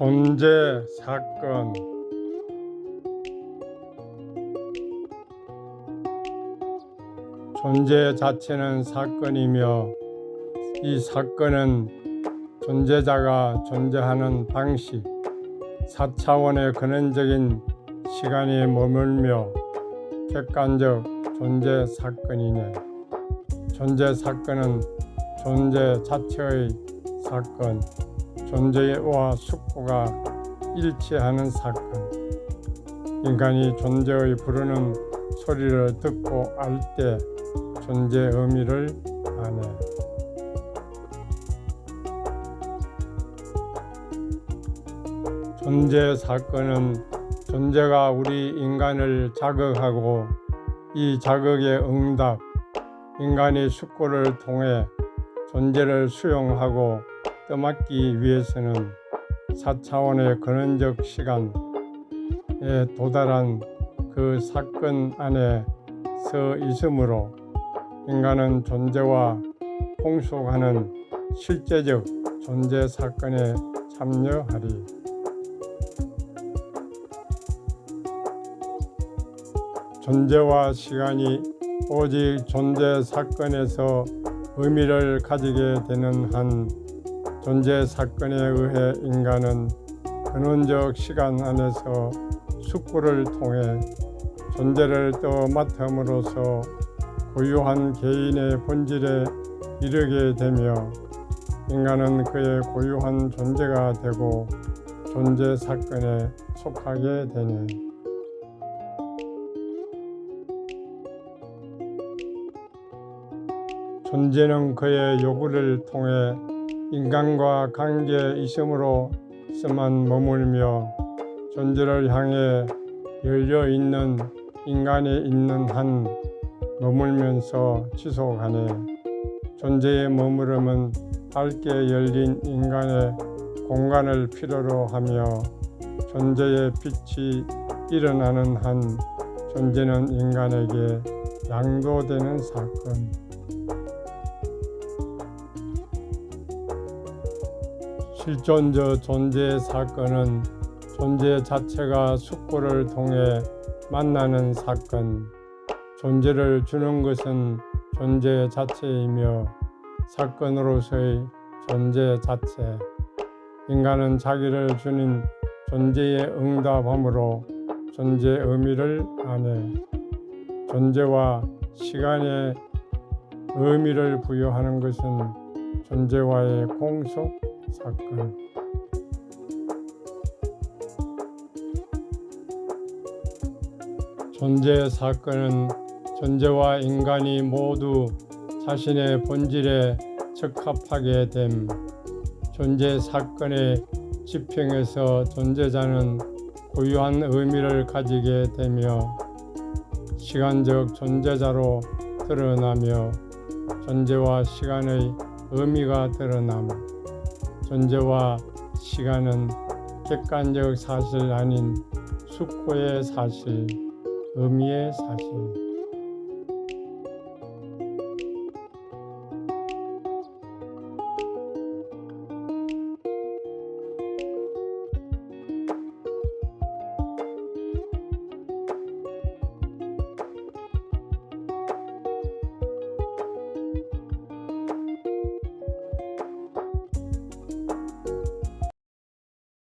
존재 사건 존재 자체는 사건이며 이 사건은 존재자가 존재하는 방식, 사차원의 근원적인 시간에 머물며 객관적 존재 사건이네. 존재 사건은 존재 자체의 사건, 존재와 숙고가 일치하는 사건. 인간이 존재의 부르는 소리를 듣고 알 때 존재 의미를 아네. 존재 사건은 존재가 우리 인간을 자극하고 이 자극의 응답, 인간이 숙고를 통해 존재를 수용하고 떠맡기 위해서는 4차원의 근원적 시간에 도달한 그 사건 안에 서 있으므로 인간은 존재와 공속하는 실제적 존재 사건에 참여하리. 존재와 시간이 오직 존재 사건에서 의미를 가지게 되는 한 존재 사건에 의해 인간은 근원적 시간 안에서 숙고를 통해 존재를 떠맡음으로써 고유한 개인의 본질에 이르게 되며 인간은 그의 고유한 존재가 되고 존재 사건에 속하게 되네. 존재는 그의 요구를 통해 인간과 관계에 있음으로 서만 머물며 존재를 향해 열려 있는 인간에 있는 한 머물면서 지속하네. 존재의 머무름은 밝게 열린 인간의 공간을 필요로 하며 존재의 빛이 일어나는 한 존재는 인간에게 양도되는 사건. 실존적 존재 사건은 존재 자체가 숙고를 통해 만나는 사건. 존재를 주는 것은 존재 자체이며 사건으로서의 존재 자체. 인간은 자기를 주는 존재에 응답함으로 존재 의미를 아네. 존재와 시간에 의미를 부여하는 것은 존재와의 공속 사건. 존재 사건은 존재와 인간이 모두 자신의 본질에 적합하게 됨. 존재 사건의 지평에서 존재자는 고유한 의미를 가지게 되며 시간적 존재자로 드러나며 존재와 시간의 의미가 드러남. 존재와 시간은 객관적 사실 아닌 숙고의 사실, 의미의 사실.